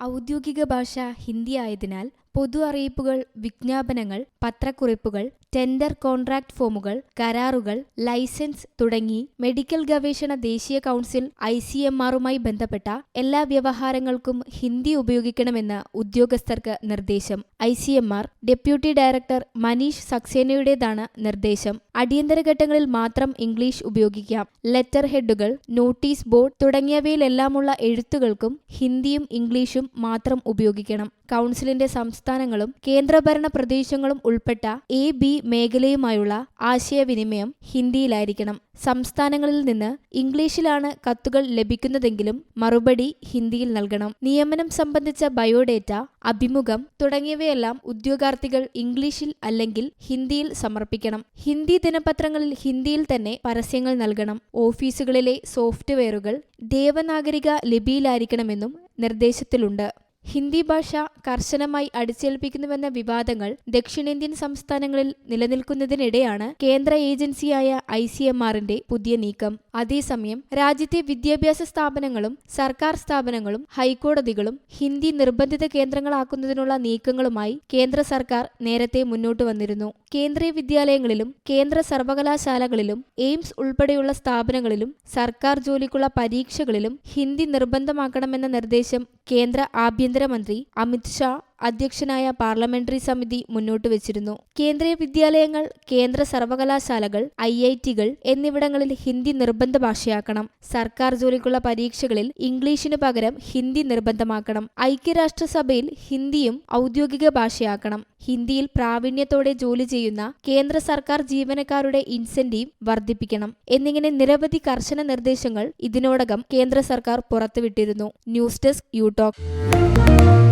ഔദ്യോഗിക ഭാഷ ഹിന്ദി ആയതിനാൽ പൊതു അറിയിപ്പുകൾ വിജ്ഞാപനങ്ങൾ പത്രക്കുറിപ്പുകൾ ടെൻഡർ കോൺട്രാക്ട് ഫോമുകൾ കരാറുകൾ ലൈസൻസ് തുടങ്ങി മെഡിക്കൽ ഗവേഷണ ദേശീയ കൗൺസിൽ ഐ സി എം ആറുമായി ബന്ധപ്പെട്ട എല്ലാ വ്യവഹാരങ്ങൾക്കും ഹിന്ദി ഉപയോഗിക്കണമെന്ന് ഉദ്യോഗസ്ഥർക്ക് നിർദ്ദേശം. I C M R deputy director Manish സക്സേനയുടേതാണ് നിർദ്ദേശം. അടിയന്തര ഘട്ടങ്ങളിൽ മാത്രം ഇംഗ്ലീഷ് ഉപയോഗിക്കാം. ലെറ്റർ ഹെഡുകൾ നോട്ടീസ് ബോർഡ് തുടങ്ങിയവയിലെല്ലാമുള്ള എഴുത്തുകൾക്കും ഹിന്ദിയും ഇംഗ്ലീഷും മാത്രം ഉപയോഗിക്കണം. കൗൺസിലിന്റെ സംസ്ഥാനങ്ങളും കേന്ദ്രഭരണ പ്രദേശങ്ങളും ഉൾപ്പെട്ട എ ബി മേഖലയുമായുള്ള ആശയവിനിമയം ഹിന്ദിയിലായിരിക്കണം. സംസ്ഥാനങ്ങളിൽ നിന്ന് ഇംഗ്ലീഷിലാണ് കത്തുകൾ ലഭിക്കുന്നതെങ്കിലും മറുപടി ഹിന്ദിയിൽ നൽകണം. നിയമനം സംബന്ധിച്ച ബയോഡേറ്റ അഭിമുഖം തുടങ്ങിയവയെല്ലാം ഉദ്യോഗാർത്ഥികൾ ഇംഗ്ലീഷിൽ അല്ലെങ്കിൽ ഹിന്ദിയിൽ സമർപ്പിക്കണം. ഹിന്ദി ദിനപത്രങ്ങളിൽ ഹിന്ദിയിൽ തന്നെ പരസ്യങ്ങൾ നൽകണം. ഓഫീസുകളിലെ സോഫ്റ്റ്വെയറുകൾ ദേവനാഗരിക ലിപിയിലായിരിക്കണമെന്നും നിർദ്ദേശത്തിലുണ്ട്. ഹിന്ദി ഭാഷ കർശനമായി അടിച്ചേൽപ്പിക്കുന്നുവെന്ന വിവാദങ്ങൾ ദക്ഷിണേന്ത്യൻ സംസ്ഥാനങ്ങളിൽ നിലനിൽക്കുന്നതിനിടെയാണ് കേന്ദ്ര ഏജൻസിയായ ഐ സി എം ആറിന്റെ പുതിയ നീക്കം. അതേസമയം രാജ്യത്തെ വിദ്യാഭ്യാസ സ്ഥാപനങ്ങളും സർക്കാർ സ്ഥാപനങ്ങളും ഹൈക്കോടതികളും ഹിന്ദി നിർബന്ധിത കേന്ദ്രങ്ങളാക്കുന്നതിനുള്ള നീക്കങ്ങളുമായി കേന്ദ്ര സർക്കാർ നേരത്തെ മുന്നോട്ട് വന്നിരുന്നു. കേന്ദ്രീയ വിദ്യാലയങ്ങളിലും കേന്ദ്ര സർവകലാശാലകളിലും എയിംസ് ഉൾപ്പെടെയുള്ള സ്ഥാപനങ്ങളിലും സർക്കാർ ജോലിക്കുള്ള പരീക്ഷകളിലും ഹിന്ദി നിർബന്ധമാക്കണമെന്ന നിർദ്ദേശം കേന്ദ്ര ആഭ്യന്തരമന്ത്രി അമിത് ഷാ അധ്യക്ഷനായ പാർലമെന്ററി സമിതി മുന്നോട്ട് വെച്ചിരുന്നു. കേന്ദ്രീയ വിദ്യാലയങ്ങൾ കേന്ദ്ര സർവകലാശാലകൾ ഐ ഐ ടികൾ എന്നിവിടങ്ങളിൽ ഹിന്ദി നിർബന്ധ ഭാഷയാക്കണം. സർക്കാർ ജോലിക്കുള്ള പരീക്ഷകളിൽ ഇംഗ്ലീഷിനു പകരം ഹിന്ദി നിർബന്ധമാക്കണം. ഐക്യരാഷ്ട്രസഭയിൽ ഹിന്ദിയും ഔദ്യോഗിക ഭാഷയാക്കണം. ഹിന്ദിയിൽ പ്രാവീണ്യത്തോടെ ജോലി ചെയ്യുന്ന കേന്ദ്ര സർക്കാർ ജീവനക്കാരുടെ ഇൻസെന്റീവ് വർദ്ധിപ്പിക്കണം. എന്നിങ്ങനെ നിരവധി കർശന നിർദ്ദേശങ്ങൾ ഇതിനോടകം കേന്ദ്ര സർക്കാർ പുറത്തുവിട്ടിരുന്നു. News desk U talk.